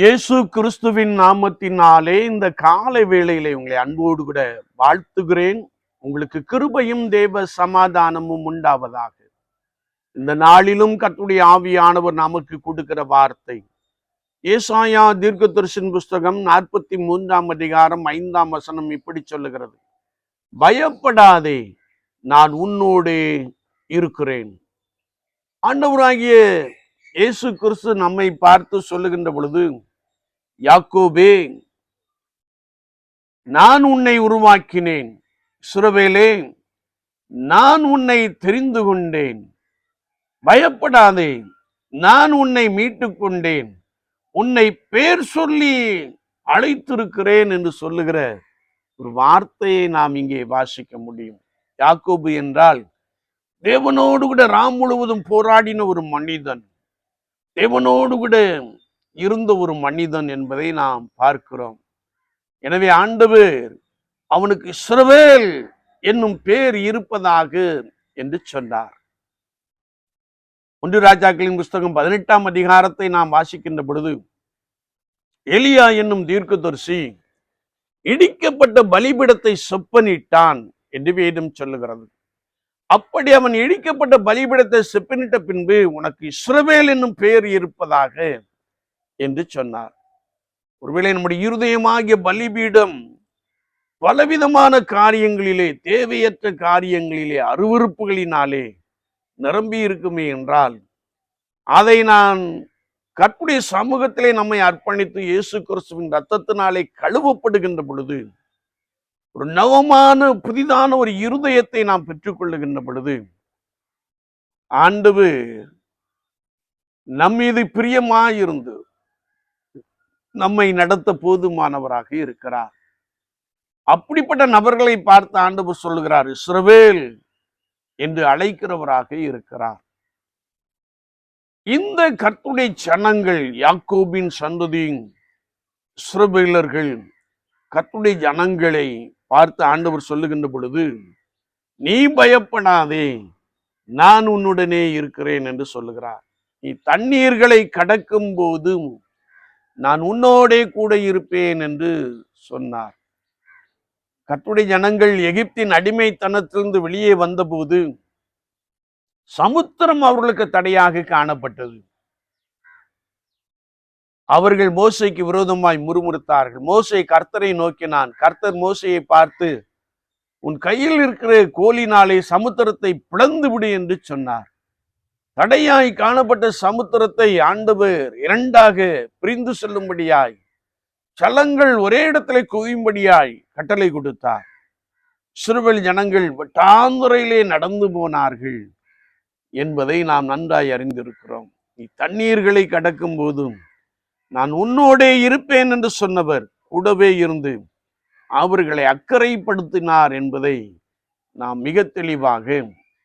இயேசு கிறிஸ்துவின் நாமத்தினாலே இந்த காலை வேளையிலே உங்களை அன்போடு கூட வாழ்த்துகிறேன். உங்களுக்கு கிருபையும் தேவ சமாதானமும் உண்டாவதாக. இந்த நாளிலும் கத்துடைய ஆவியானவர் நமக்கு கொடுக்கிற வார்த்தை. ஏசாயா தீர்க்கதரிசன் புஸ்தகம் நாற்பத்தி மூன்றாம் அதிகாரம் ஐந்தாம் வசனம் இப்படி சொல்லுகிறது. பயப்படாதே நான் உன்னோடே இருக்கிறேன். ஆண்டவராகிய இயேசு கிறிஸ்து நம்மை பார்த்து சொல்லுகின்ற பொழுது யாக்கோபே நான் உன்னை உருவாக்கினேன். சுரவேலே நான் உன்னை தெரிந்து கொண்டேன். பயப்படாதே நான் உன்னை மீட்டுக் கொண்டேன். உன்னை பேர் சொல்லி அழைத்திருக்கிறேன் என்று சொல்லுகிற ஒரு வார்த்தையை நாம் இங்கே வாசிக்க முடியும். யாக்கோபு என்றால் தேவனோடு கூட ராம் முழுவதும் போராடின ஒரு மனிதன். தேவனோடு கூட இருந்த ஒரு மனிதன் என்பதை நாம் பார்க்கிறோம். எனவே ஆண்டவர் அவனுக்கு இஸ்ரவேல் என்னும் பேர் இருப்பதாக என்று சொன்னார். ஒன்று ராஜாக்களின் புஸ்தகம் பதினெட்டாம் அதிகாரத்தை நாம் வாசிக்கின்ற பொழுது எலியா என்னும் தீர்க்கதரிசி இடிக்கப்பட்ட பலிபிடத்தை சொப்பனிட்டான் என்று வேதம் சொல்லுகிறது. அப்படி அவன் இடிக்கப்பட்ட பலிபிடத்தை செப்பினிட்ட பின்பு உனக்கு இஸ்ரவேல் என்னும் பெயர் இருப்பதாக என்று சொன்னார். ஒருவேளை நம்முடைய இருதயமாகிய பலிபீடம் பலவிதமான காரியங்களிலே தேவையற்ற காரியங்களிலே அருவறுப்புகளினாலே நிரம்பி இருக்குமே என்றால் அதை நான் கற்புடைய சமூகத்திலே நம்மை அர்ப்பணித்து இயேசு கிறிஸ்துவின் ரத்தத்தினாலே கழுவப்படுகின்ற பொழுது ஒரு நவமான புதிதான ஒரு இருதயத்தை நாம் பெற்றுக்கொள்ளுகின்ற பொழுது ஆண்டவர் நம்மீது பிரியமாயிருந்து நம்மை நடத்த போதுமானவராக இருக்கிறார். அப்படிப்பட்ட நபர்களை பார்த்து ஆண்டவர் சொல்லுகிறார் இஸ்ரவேல் என்று அழைக்கிறவராக இருக்கிறார். இந்த கர்த்துடைய சனங்கள் யாக்கோபின் சந்ததியின் இஸ்ரவேலர்கள் கர்த்துடைய ஜனங்களை பார்த்து ஆண்டவர் சொல்லுகின்ற பொழுது நீ பயப்படாதே நான் உன்னுடனே இருக்கிறேன் என்று சொல்லுகிறார். நீ தண்ணீர்களை கடக்கும் போது நான் உன்னோடே கூட இருப்பேன் என்று சொன்னார். கர்த்துடைய ஜனங்கள் எகிப்தின் அடிமைத்தனத்திலிருந்து வெளியே வந்தபோது சமுத்திரம் அவர்களுக்கு தடையாக காணப்பட்டது. அவர்கள் மோசைக்கு விரோதமாய் முறுமுறுத்தார்கள். மோசை கர்த்தரை நோக்கினான். கர்த்தர் மோசையை பார்த்து உன் கையில் இருக்கிற கோலினாலே சமுத்திரத்தை பிளந்து விடு என்று சொன்னார். தடையாய் காணப்பட்ட சமுத்திரத்தை ஆண்டவர் இரண்டாக பிரிந்து செல்லும்படியாய் சலங்கள் ஒரே இடத்துல குவியும்படியாய் கட்டளை கொடுத்தார். சிறுவல் ஜனங்கள் வட்டாந்துரையிலே நடந்து போனார்கள் என்பதை நாம் நன்றாய் அறிந்திருக்கிறோம். நீ தண்ணீர்களை கடக்கும் போதும் நான் உன்னோடே இருப்பேன் என்று சொன்னவர் கூடவே இருந்து அவர்களை அக்கறைப்படுத்தினார் என்பதை நாம் மிக தெளிவாக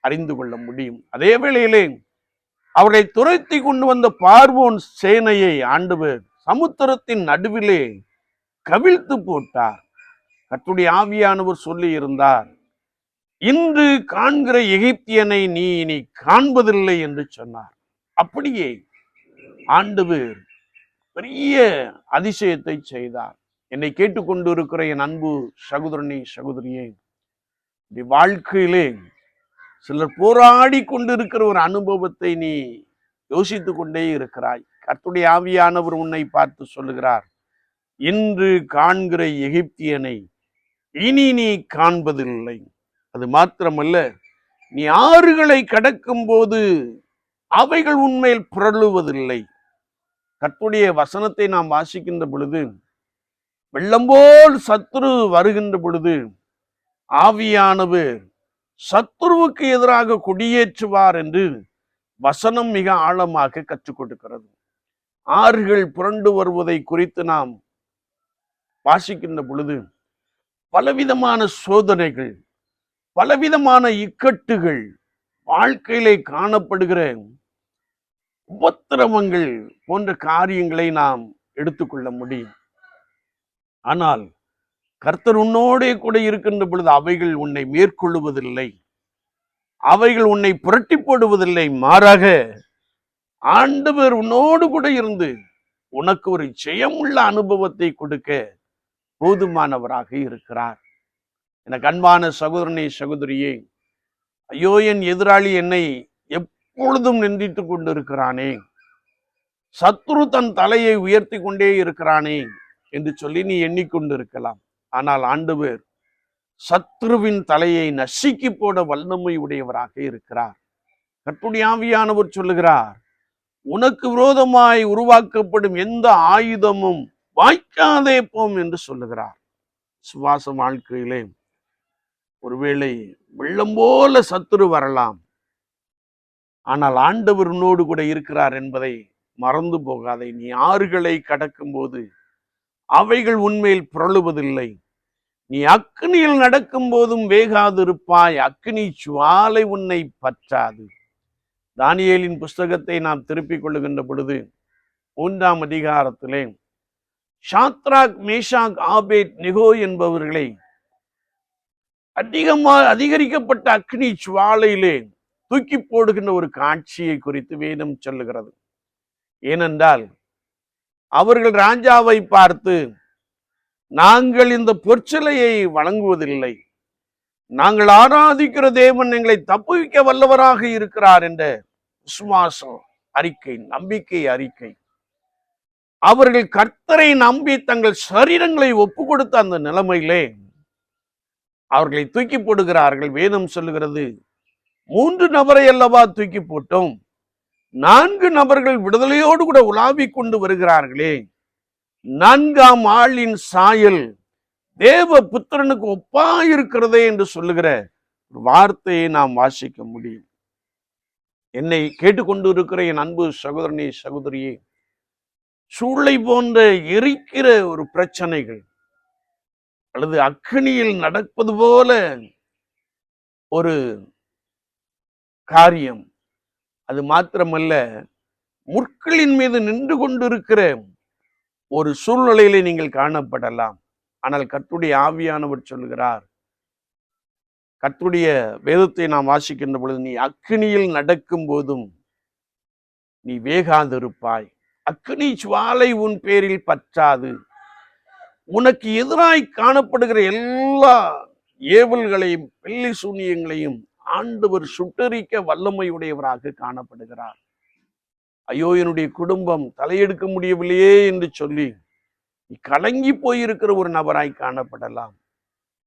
அறிந்து கொள்ள முடியும். அதே வேளையிலே அவர்களை துரத்தி கொண்டு வந்த பார்வோன் சேனையை ஆண்டவர் சமுத்திரத்தின் நடுவிலே கவிழ்த்து போட்டார். கத்துடைய ஆவியானவர் சொல்லி இருந்தார் இன்று காண்கிற எகிப்தியனை நீ இனி காண்பதில்லை என்று சொன்னார். அப்படியே ஆண்டவர் பெரிய அதிசயத்தை செய்தார். என்னை கேட்டுக்கொண்டு இருக்கிற என் அன்பு சகோதரனே சகோதரியே இந்த வாழ்க்கையிலே சிலர் போராடி கொண்டிருக்கிற ஒரு அனுபவத்தை நீ யோசித்து கொண்டே இருக்கிறாய். கர்த்துடைய ஆவியானவர் உன்னை பார்த்து சொல்லுகிறார் இன்று காண்கிற எகிப்தியனை இனி நீ காண்பதில்லை. அது மாத்திரமல்ல நீ ஆறுகளை கடக்கும் போது அவைகள் உண்மையில் புரளுவதில்லை. கர்த்துடைய வசனத்தை நாம் வாசிக்கின்ற பொழுது வெள்ளம்போல் சத்ரு சத்துரு வருகின்ற பொழுது ஆவியானவர் சத்துருவுக்கு எதிராக கொடியேற்றுவார் என்று வசனம் மிக ஆழமாக கற்றுக் கொடுக்கிறது. ஆறுகள் புரண்டு வருவதை குறித்து நாம் வாசிக்கின்ற பொழுது பலவிதமான சோதனைகள் பலவிதமான இக்கட்டுகள் வாழ்க்கையிலே காணப்படுகிற உபத்திரவங்கள் போன்ற காரியங்களை நாம் எடுத்துக்கொள்ள முடியும். ஆனால் கர்த்தர் உன்னோடே கூட இருக்கின்ற பொழுது அவைகள் உன்னை மேற்கொள்ளுவதில்லை. அவைகள் உன்னை புரட்டி போடுவதில்லை. மாறாக ஆண்டவர் உன்னோடு கூட இருந்து உனக்கு ஒரு ஜெயமுள்ள அனுபவத்தை கொடுக்க போதுமானவராக இருக்கிறார். எனக்கு அன்பான சகோதரனே சகோதரியே ஐயோ என் எதிராளி என்னை எப்பொழுதும் நிந்தித்துக் கொண்டிருக்கிறானே. சத்ரு தன் தலையை உயர்த்தி கொண்டே இருக்கிறானே என்று சொல்லி நீ எண்ணிக்கொண்டிருக்கலாம். ஆனால் ஆண்டவர் சத்ருவின் தலையை நசுக்கி போட வல்லமை உடையவராக இருக்கிறார். கற்புடியாவியானவர் சொல்லுகிறார் உனக்கு விரோதமாய் உருவாக்கப்படும் எந்த ஆயுதமும் வாய்க்காதே போம் என்று சொல்லுகிறார். சுவாச வாழ்க்கையிலே ஒருவேளை வெள்ளம் போல சத்துரு வரலாம். ஆனால் ஆண்டவர் உன்னோடு கூட இருக்கிறார் என்பதை மறந்து போகாதே. நீ ஆறுகளை கடக்கும்போது அவைகள் உண்மையில் புரளுவதில்லை. நீ அக்னியில் நடக்கும் போதும் வேகாதிருப்பாய். அக்னி சுவாலை உன்னை பற்றாது. தானியலின் புஸ்தகத்தை நாம் திருப்பிக் கொள்ளுகின்ற பொழுது மூன்றாம் அதிகாரத்திலே ஷாத்ராக் மேஷாக் ஆபேட் நிகோ என்பவர்களை அதிகமாக அதிகரிக்கப்பட்ட அக்னி சுவாலையிலே தூக்கி போடுகின்ற ஒரு காட்சியை குறித்து வேதம் சொல்லுகிறது. ஏனென்றால் அவர்கள் ராஜாவை பார்த்து நாங்கள் இந்த பொற்சிலையை வழங்குவதில்லை நாங்கள் ஆராதிக்கிற தேவன் எங்களை தப்புவிக்க வல்லவராக இருக்கிறார் என்ற விசுவாசம் அறிக்கை நம்பிக்கை அறிக்கை. அவர்கள் கர்த்தரை நம்பி தங்கள் சரீரங்களை ஒப்பு கொடுத்த அந்த நிலைமையிலே அவர்களை தூக்கி போடுகிறார்கள். வேதம் சொல்லுகிறது மூன்று நபரை அல்லவா தூக்கி போட்டோம். நான்கு நபர்கள் விடுதலையோடு கூட உலாவிக் கொண்டு வருகிறார்களே. நான்காம் ஆளின் சாயல் தேவ புத்திரனுக்கு ஒப்பா இருக்கிறதே என்று சொல்லுகிற ஒரு வார்த்தையை நாம் வாசிக்க முடியும். என்னை கேட்டுக்கொண்டு இருக்கிற என் அன்பு சகோதரனே சகோதரியே சூளை போன்ற எரிக்கிற ஒரு பிரச்சனைகள் அல்லது அக்னியில் நடப்பது போல ஒரு காரியம். அது மாத்திரமல்ல முற்களின் மீது நின்று கொண்டிருக்கிற ஒரு சூழ்நிலையிலே நீங்கள் காணப்படலாம். ஆனால் கத்துடைய ஆவியானவர் சொல்லுகிறார் கத்துடைய வேதத்தை நாம் வாசிக்கின்ற பொழுது நீ அக்னியில் நடக்கும் போதும் நீ வேகாதிருப்பாய். அக்னி சுவாலை உன் பேரில் பற்றாது. உனக்கு எதிராய் காணப்படுகிற எல்லா ஏவல்களையும் வெள்ளி சூன்யங்களையும் ஆண்டவர் சுட்டரிக்க வல்லமையுடையவராக காணப்படுகிறார். ஐயோ என்னுடைய குடும்பம் தலையெடுக்க முடியவில்லையே என்று சொல்லி கலங்கி போயிருக்கிற ஒரு நபராய் காணப்படலாம்.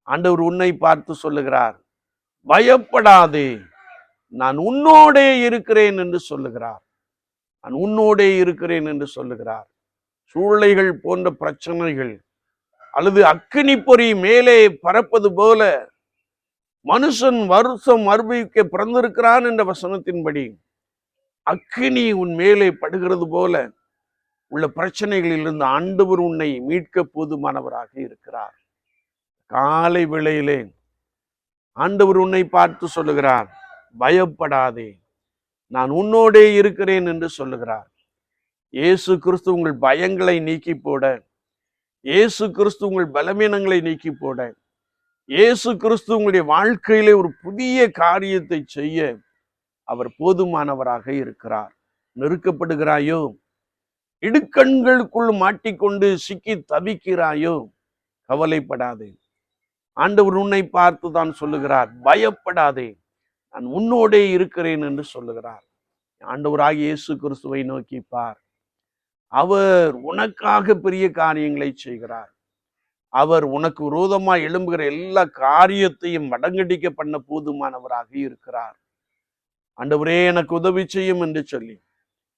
ஆண்டவர் உன்னை பார்த்து சொல்லுகிறார் பயப்படாதே நான் உன்னோடே இருக்கிறேன் என்று சொல்லுகிறார். நான் உன்னோடே இருக்கிறேன் என்று சொல்லுகிறார். சூழ்நிலைகள் போன்ற பிரச்சனைகள் அல்லது அக்கினி பொறி மேலே பறப்பது போல மனுஷன் வருஷம் அனுபவிக்க பிறந்திருக்கிறான் என்ற வசனத்தின்படி அக்கினி உன் மேலே படுகிறது போல உள்ள பிரச்சனைகளிலிருந்து ஆண்டவர் உன்னை மீட்க போதுமானவராக இருக்கிறார். காலை வேளையிலே ஆண்டவர் உன்னை பார்த்து சொல்லுகிறார் பயப்படாதே நான் உன்னோடே இருக்கிறேன் என்று சொல்லுகிறார். இயேசு கிறிஸ்து உங்கள் பயங்களை நீக்கி போட இயேசு கிறிஸ்து உங்கள் பலவீனங்களை நீக்கி போட இயேசு கிறிஸ்து உங்களுடைய வாழ்க்கையிலே ஒரு புதிய காரியத்தை செய்ய அவர் போதுமானவராக இருக்கிறார். நெருக்கப்படுகிறாயோ? இடுக்கண்களுக்குள் மாட்டிக்கொண்டு சிக்கி தவிக்கிறாயோ? கவலைப்படாதே. ஆண்டவர் உன்னை பார்த்து தான் சொல்லுகிறார். பயப்படாதே. நான் உன்னோடே இருக்கிறேன் என்று சொல்லுகிறார். ஆண்டவராக இயேசு கிறிஸ்துவை நோக்கி பார். அவர் உனக்காக பெரிய காரியங்களை செய்கிறார். அவர் உனக்கு விரோதமாக எழும்புகிற எல்லா காரியத்தையும் மடங்கடிக்க பண்ண போதுமானவராக இருக்கிறார். ஆண்டவரே எனக்கு உதவி செய்யும் என்று சொல்லி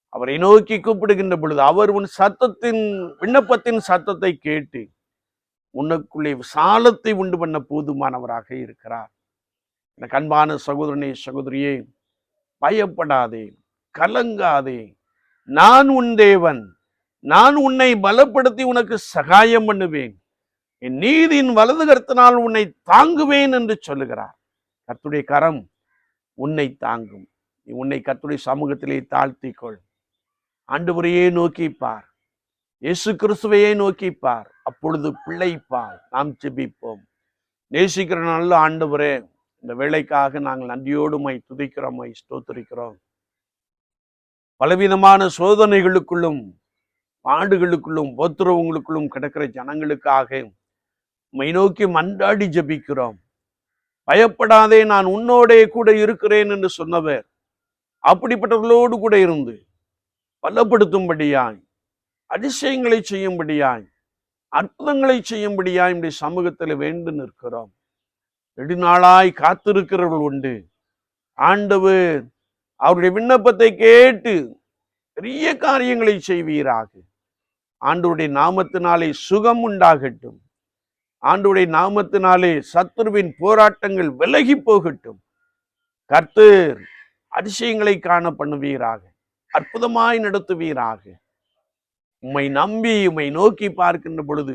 அவரை நோக்கி கூப்பிடுகின்ற பொழுது அவர் உன் சத்தத்தின் விண்ணப்பத்தின் சத்தத்தை கேட்டு உனக்குள்ளே விசாலத்தை உண்டு பண்ண போதுமானவராக இருக்கிறார். எனக்கு அன்பான சகோதரனே சகோதரியே பயப்படாதே கலங்காதே. நான் உன் தேவன். நான் உன்னை பலப்படுத்தி உனக்கு சகாயம் பண்ணுவேன். என் நீதியின் வலது கருத்தினால் உன்னை தாங்குவேன் என்று சொல்லுகிறார். கர்த்துடைய கரம் உன்னை தாங்கும். நீ உன்னை கர்த்துடைய சமூகத்திலே தாழ்த்திக்கொள். ஆண்டுபுரையே நோக்கி பார் இயேசு கிறிஸ்துவையே நோக்கிப்பார். அப்பொழுது பிள்ளைப்பால் நாம் செபிப்போம் நேசிக்கிற நல்ல ஆண்டவரே இந்த வேலைக்காக நாங்கள் நன்றியோடுமை துதிக்கிறோமை ஸ்தோத்திரிக்கிறோம். பலவிதமான சோதனைகளுக்குள்ளும் ஆண்டுகளுக்குள்ளும் உபத்திரவங்களுக்குள்ளும் கிடக்கிற ஜனங்களுக்காக உம்மை நோக்கி மன்றாடி ஜெபிக்கிறோம். பயப்படாதே நான் உன்னோடே கூட இருக்கிறேன் என்று சொன்னவர். அப்படிப்பட்டவர்களோடு கூட இருந்து பலப்படுத்தும்படியாய் அதிசயங்களை செய்யும்படியாய் அற்புதங்களை செய்யும்படியாய் இப்படி சமூகத்தில் வேண்டு நிற்கிறோம். நெடுநாளாய் காத்திருக்கிறவர்கள் உண்டு. ஆண்டவர் அவருடைய விண்ணப்பத்தை கேட்டு பெரிய காரியங்களை செய்வீராக. ஆண்டவருடைய நாமத்தினாலே சுகம் உண்டாகட்டும். ஆண்டுடைய நாமத்தினாலே சத்துருவின் போராட்டங்கள் விலகி போகட்டும். கர்த்தர் அதிசயங்களை காண பண்ணுவீராக அற்புதமாய் நடத்துவீராக. உம்மை நம்பி உம்மை நோக்கி பார்க்கின்ற பொழுது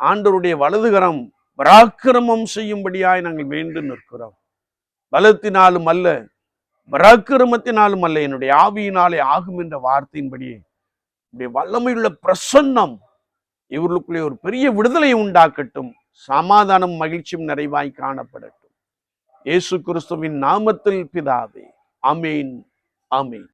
ஆண்டவருடைய வலதுகரம் பராக்கிரமம் செய்யும்படியாய் நாங்கள் வேண்டு நிற்கிறோம். பலத்தினாலும் அல்ல பராக்கிரமத்தினாலும் அல்ல என்னுடைய ஆவியினாலே ஆகும் என்ற வார்த்தையின்படியே இப்படி வல்லமையுள்ள பிரசன்னம் இவர்களுக்குள்ளே ஒரு பெரிய விடுதலை உண்டாக்கட்டும் சமாதானம் மகிழ்ச்சியும் நிறைவாய் காணப்படட்டும். இயேசு கிறிஸ்துவின் நாமத்தில் பிதாவே அமேன் அமேன்